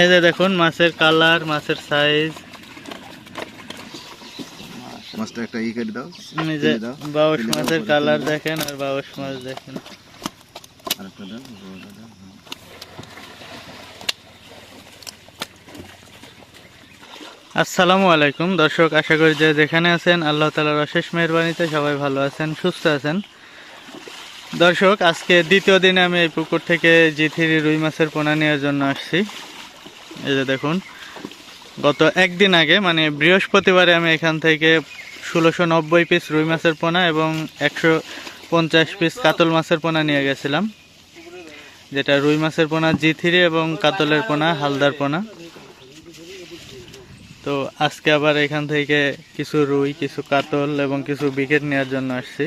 এই যে দেখুন মাছের কালার মাছের সাইজ মাছটা একটা ই কেটে দাও এই যে বাউশ মাছের কালার দেখেন আর বাউশ মাছ দেখেন। আরেকটা দাও বড়টা দাও হ্যাঁ। আসসালামু আলাইকুম। দর্শক আশা করি যে যেখানে আছেন আল্লাহ তালার অশেষ মেহরবানিতে সবাই ভালো আছেন সুস্থ আছেন। দর্শক, আজকে দ্বিতীয় দিনে আমি এই পুকুর থেকে জি থ্রি রুই মাছের পোনা নেওয়ার জন্য আসছি। এই যে দেখুন, গত একদিন আগে মানে বৃহস্পতিবারে আমি এখান থেকে ষোলোশো নব্বই পিস রুই মাছের পোনা এবং একশো পঞ্চাশ পিস কাতল মাছের পোনা নিয়ে গেছিলাম, যেটা রুই মাছের পোনা, জি থ্রি এবং কাতলের পোনা, হালদার পোনা। তো আজকে আবার এখান থেকে কিছু রুই, কিছু কাতল এবং কিছু বিকেট নেওয়ার জন্য আসছি।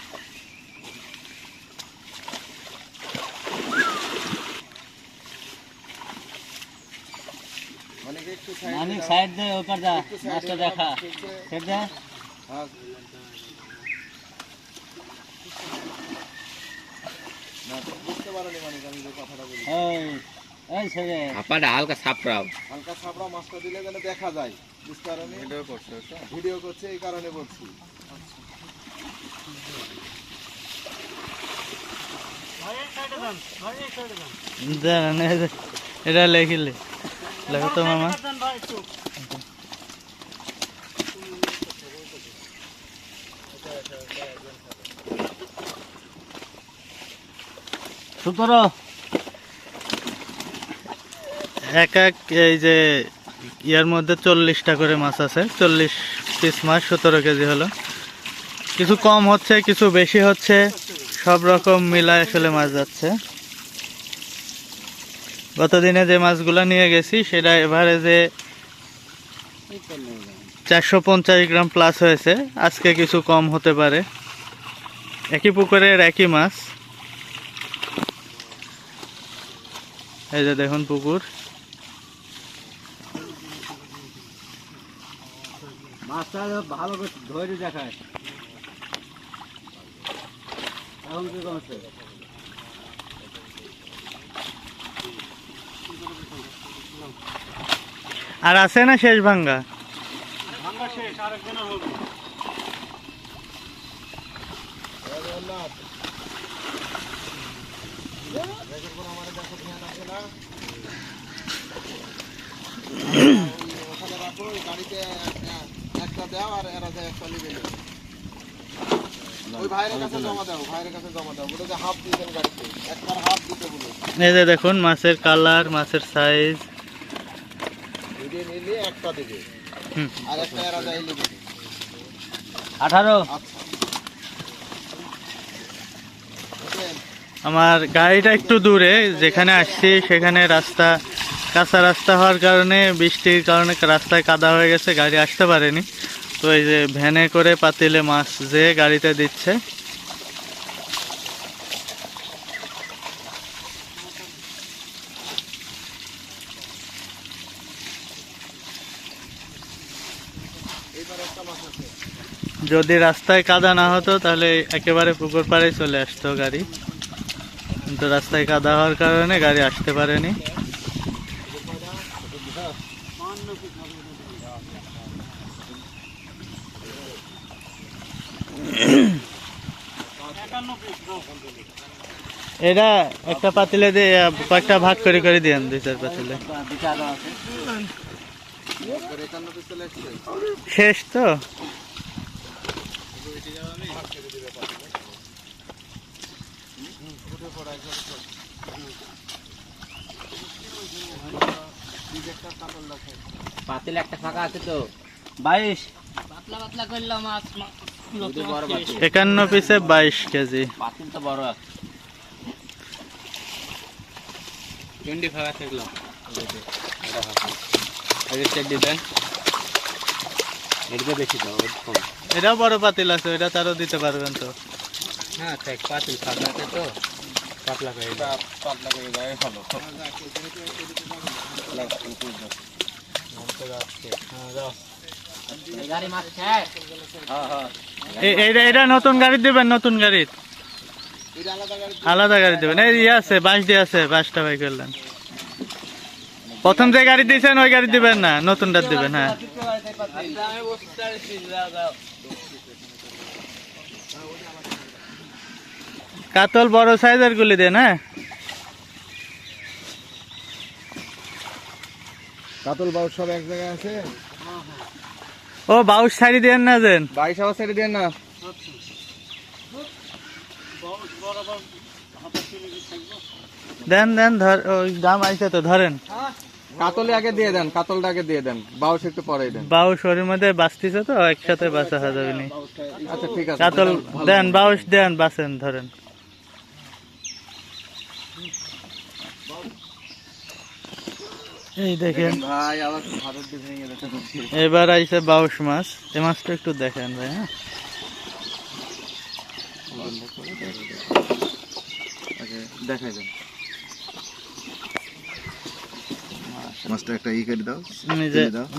নানি সাইড দে ওপার যা মাছটা দেখা। সাইড দে। বুঝতে পারোনি মানে আমি যে কথাটা বলি। এই এই ছেড়ে হাপাটা হালকা সাপড়াও হালকা মাছটা দিলে যেন দেখা যায়। বুঝতে পারোনি? ভিডিও করছে ভিডিও করছে এই কারণে বলছি। এটা লেখিলে। তো, মামা। এক এক এই যে ইয়ার মধ্যে চল্লিশটা করে মাছ আছে। চল্লিশ পিস মাছ, সতেরো কেজি হলো। কিছু কম হচ্ছে, কিছু বেশি হচ্ছে। সব রকম মিলায় আসলে মাছ যাচ্ছে। গতদিনে যে মাছগুলো নিয়ে গেছি, সেটা এভারেজে চারশো পঞ্চাশ গ্রাম প্লাস হয়েছে। আজকে কিছু কম হতে পারে। একই পুকুরের একই মাছ। এই যে দেখুন পুকুর। মাছটা ভালো করে ধরে দেখায়। এখন কি আর আছে না শেষ ভাঙ্গা? একটা- দাও আর এরা একটা নিবে এই যে দেখুন মাছের কালার মাছের সাইজ ভিডিও নিলে একটা দিবে আর একটা এরা যায় নিবে আঠারো। আচ্ছা। আমার গাড়িটা একটু দূরে যেখানে আসছি সেখানে রাস্তা কাঁচা রাস্তা হওয়ার কারণে বৃষ্টির কারণে রাস্তায় কাদা হয়ে গেছে গাড়ি আসতে পারেনি। তো এই যে ভ্যানে করে পাতিলে মাছ যে গাড়িতে দিচ্ছে এইবার একটা মাছ আছে যদি রাস্তায় কাদা না হতো, তাহলে একেবারে পুকুর পাড়ে চলে আসতো গাড়ি। কিন্তু রাস্তায় কাদা হওয়ার কারণে গাড়ি আসতে পারেনি। এটা একটা পাতিলে দিয়ে কয়েকটা ভাগ করে করে দিয়েন দুই চার পাতিলে। শেষ তো? পাতিল একটা ফাঁকা আছে তো। বাইশ। পাতলা পাতলা করলাম মাছ একান্ন পিসে বাইশ কেজি। পাতিল তো বড় আছে। চন্ডি ফাঁকা থাকল। দেন বেশি দাও এটাও বড় পাতিল আছে ওইটা তারও দিতে পারবেন তো। হ্যাঁ পাতিল তো পাতলা করে পাতলা করে দেয় ভালো গাড়ি মাছ খায় হ্যাঁ হ্যাঁ এ- এটা এটা নতুন গাড়ি দিবেন নতুন গাড়ি আলাদা গাড়ি আলাদা গাড়ি দিবেন। এই ইয়ে আছে বাস দিয়ে আছে বাসটা ভাই করলেন। প্রথম যে গাড়ি দিয়েছেন ওই গাড়ি দিবেন না নতুনটা দিবেন হ্যাঁ। কাতল বড় সাইজের গুলি দেন হ্যাঁ। কাতল বাউস সব এক জায়গায় আছে? ও বাউশ শাড়ি দেন না দেন। বাইশ আবার দেন না? দেন দেন ধর ওই দাম আইছে তো ধরেন। কাতলে আগে দিয়ে দেন কাতলটা আগে দিয়ে দেন বাউস একটু পরে দেন। বাউশ ওর মধ্যে বাঁচতেছে তো একসাথে বাঁচা হয়ে যাবে নি। আচ্ছা ঠিক আছে কাতল দেন বাউশ দেন বাঁচেন ধরেন। এই দেখেন। ভাই আবার ভারত ভেঙে গেছে এবার আইছে বাউশ মাছ। এই মাছটা একটু দেখেন ভাই হ্যাঁ। দেখাই দেন মাছটা একটা ই করে দাও।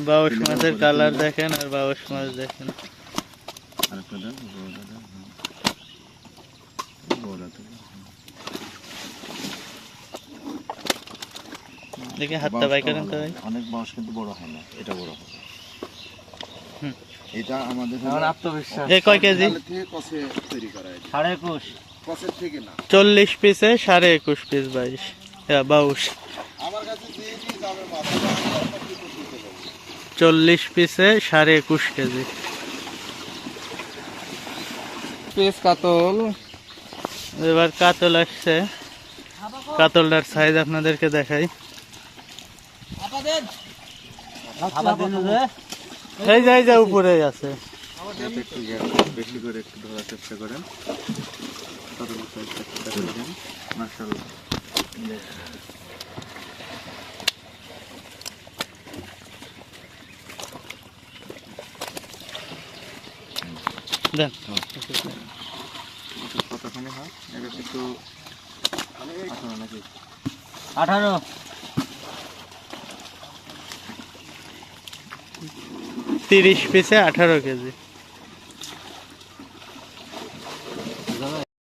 বাউশ মাছের কালার দেখেন আর বাউশ মাছ দেখেন। আরেকটা দাও বড়টা দাও হ্যাঁ। বড়টা দেখে হাতটা বাউসটা বাই করেন তো ভাই। অনেক কিন্তু বড় হয় না এটা বড় হবে এটা আমাদের আত্মবিশ্বাস এ কয় কেজি? থেকে কষে তৈরি করা হয়। সাড়ে একুশ। চল্লিশ পিসে সাড়ে একুশ পিস বাইশ। হ্যাঁ, বাউশ। চল্লিশ পিসে সাড়ে একুশ কেজি। পিস কাতল। এবার কাতল আসছে। কাতলটার সাইজ আপনাদেরকে দেখাই। এই যে উপরে আছে। যাতে একটু গ্যাপ বেশি করে একটু ধরার চেষ্টা করেন। মার্শাল্লাহ কতখানি হয় নাকি আঠারো। তিরিশ পিসে আঠারো কেজি।